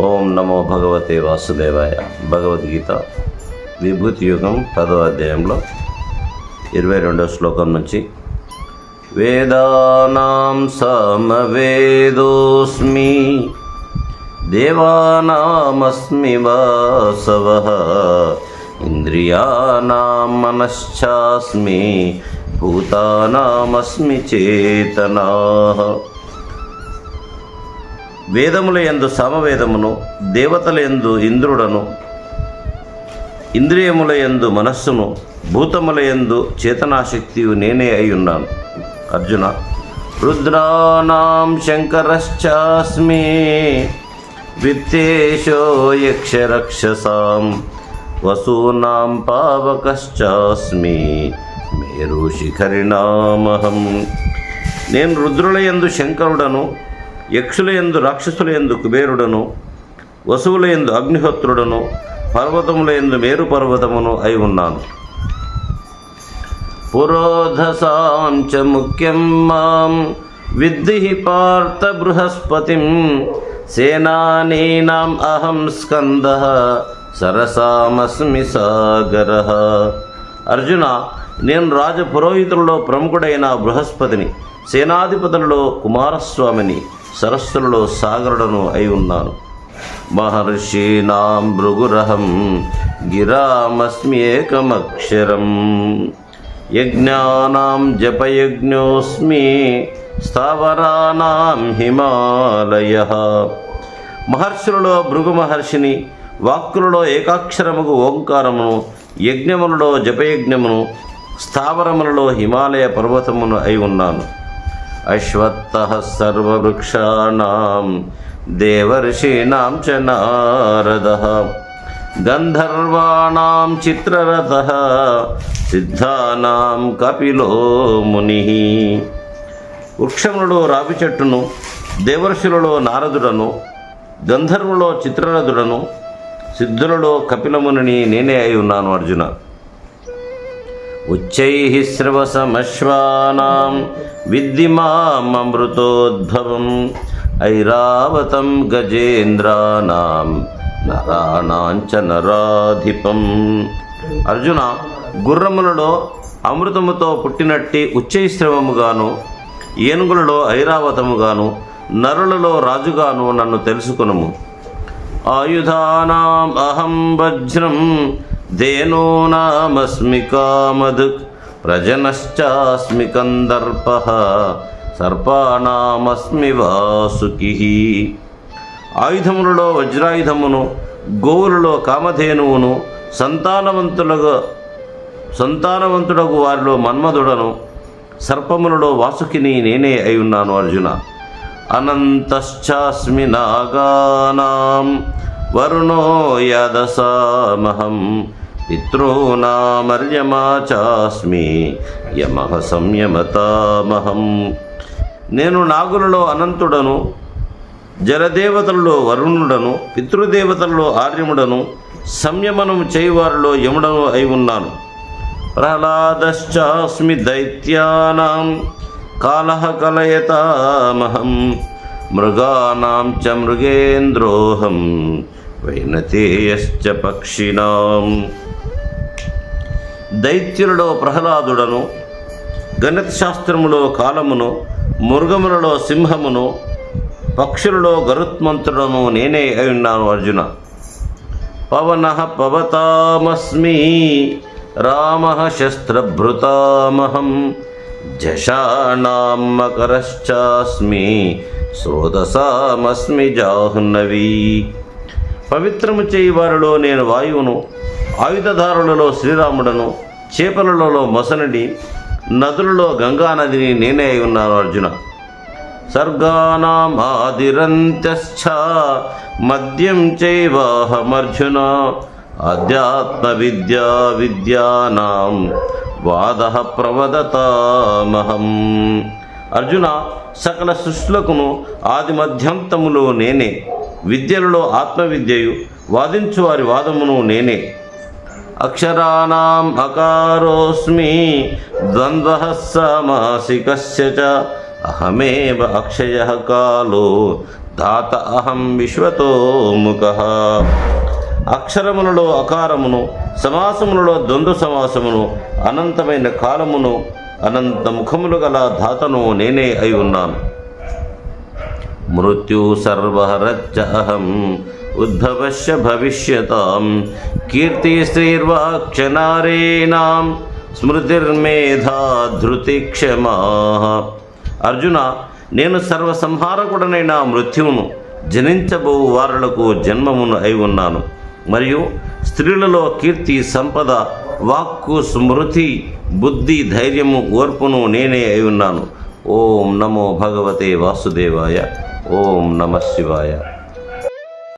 ఓం నమో భగవతే వాసుదేవాయ. భగవద్గీత విభూతి యుగం పదవ అధ్యాయంలో ఇరవై రెండవ శ్లోకం నుంచి. వేదానాం సమవేదోస్మి దేవానామస్మి వాసవ ఇంద్రియాణం మనశ్చాస్మి భూతానామస్మి చేతనా. వేదముల ఎందు సమవేదమును దేవతల ఎందు ఇంద్రుడను ఇంద్రియముల యందు మనస్సును భూతముల ఎందు చేతనాశక్తియు నేనే అయి ఉన్నాను అర్జున రుద్రానాం శంకరశ్చాస్మి విత్తేషో యక్షరక్షసాం వసూనాం పావకశ్చాస్మి మేరుశిఖరిణామహం నేను రుద్రుల ఎందు శంకరుడను యక్షుల ఎందు రాక్షసుల ఎందు కుబేరుడను వసువుల ఎందు అగ్నిహోత్రుడను పర్వతముల యందు మేరు పర్వతమును అయి ఉన్నాను. పురోధసాం చ ముఖ్యం మాం విద్ధి పార్థ బృహస్పతిం సేనానీనాం అహం స్కంద సరసామస్మి సాగర. అర్జున నేను రాజ పురోహితులలో ప్రముఖుడైన బృహస్పతిని సేనాధిపతులలో కుమారస్వామిని సరస్సులలో సాగరుడను అయి ఉన్నాను. మహర్షీనాం భృగురహం గిరామస్మి ఏకమక్షరం యజ్ఞానాం జపయజ్ఞోస్మి స్థావరానాం హిమాలయ. మహర్షులలో భృగు మహర్షిని వాక్కులలో ఏకాక్షరముకు ఓంకారమును యజ్ఞములలో జపయజ్ఞమును స్థావరములలో హిమాలయ పర్వతమును అయి ఉన్నాను. అశ్వత్థ సర్వవృక్షాణం దేవర్షీణాం చ నారద గంధర్వాణం చిత్రరథ సిద్ధానాం కపిలో ముని. వృక్షములలో రావి చెట్టును దేవర్షులలో నారదుడను గంధర్వులో చిత్రరథుడను సిద్ధులలో కపిలమునిని నేనే అయి ఉన్నాను అర్జున. ఉచ్చైః శ్రవసమశ్వానాం విద్ది మామృతోద్భవం ఐరావతం గజేంద్రానాం నరాణాంచ నరాధిపం. అర్జున గుర్రములలో అమృతముతో పుట్టినట్టి ఉచ్చైశ్రవముగాను ఏనుగులలో ఐరావతముగాను నరులలో రాజుగాను నన్ను తెలుసుకునుము. ఆయుధానాం అహం వజ్రం ధేనూనామస్మి కామధుక్ ప్రజనశ్చాస్మి కందర్ప సర్పాణామస్మి వాసుకి. ఆయుధములలో వజ్రాయుధమును గోవులలో కామధేనువును సంతానవంతులుగా సంతానవంతుడగు వారిలో మన్మధుడను సర్పములలో వాసుకిని నేనే అయి ఉన్నాను అర్జున. అనంతశ్చాస్మి నాగానాం వరుణో యదసామహం పితॄనామర్యమా చాస్మి యమహ సంయమతామహం నేను నాగులలో అనంతుడను జలదేవతలలో వరుణుడను పితృదేవతల్లో ఆర్యముడను సంయమనం చేయువారిలో యముడను అయి ఉన్నాను. ప్రహ్లాదశ్చాస్మి దైత్యానాం కాలహ కలయతామహం మృగాణం చ మృగేంద్రోహం. వైనతేయశ్చ పక్షిణాం. దైత్యులలో ప్రహ్లాదుడను గణిత శాస్త్రములో కాలమును మృగములలో సింహమును పక్షులలో గరుత్మంతుడను నేనే అయి ఉన్నాను అర్జున. పవన పవతామస్మి రామ శస్త్రభృతామహం జషాణాం మకరశ్చాస్మి స్రోతసామస్మి జాహ్నవీ. పవిత్రము చేయి వారిలో నేను వాయువును ఆయుధదారులలో శ్రీరాముడను చేపలలో మొసనుడి నదులలో గంగానదిని నేనే అయి ఉన్నాను అర్జున. సర్గానామాదిరంత్యశ్చ మద్యం చైవాహమర్జున. ఆధ్యాత్మ విద్యా విద్యానాం వాద ప్రవదతామహం. అర్జున సకల సృష్టిలకును ఆది మధ్యంతములో నేనే. విద్యలలో ఆత్మవిద్యయు వాదించు వారి వాదమును నేనే. అక్షరాణం అకారోస్మి ద్వంద్వ సమాసికస్య చ అహమేవ అక్షయ కాలో దాత అహం విశ్వతో ముఖ. అక్షరములలో అకారమును సమాసములలో ద్వంద్వ సమాసమును అనంతమైన కాలమును అనంత ముఖములు గల ధాతను నేనే అయి ఉన్నాను. మృత్యు సర్వహరచ్చ అహం ఉద్భవశ్య భవిష్యతాం కీర్తి శ్రీర్వాక్షనారేణాం స్మృతిర్మేధా ధృతి క్షమా అర్జున నేను సర్వసంహారకుడనైన మృత్యువును జనించబో వారులకు జన్మమును అయి ఉన్నాను. మరియు స్త్రీలలో కీర్తి సంపద వాక్కు స్మృతి బుద్ధి ధైర్యము ఓర్పును నేనే అయి ఉన్నాను. ఓం నమో భగవతే వాసుదేవాయ. ఓం నమ శివాయ.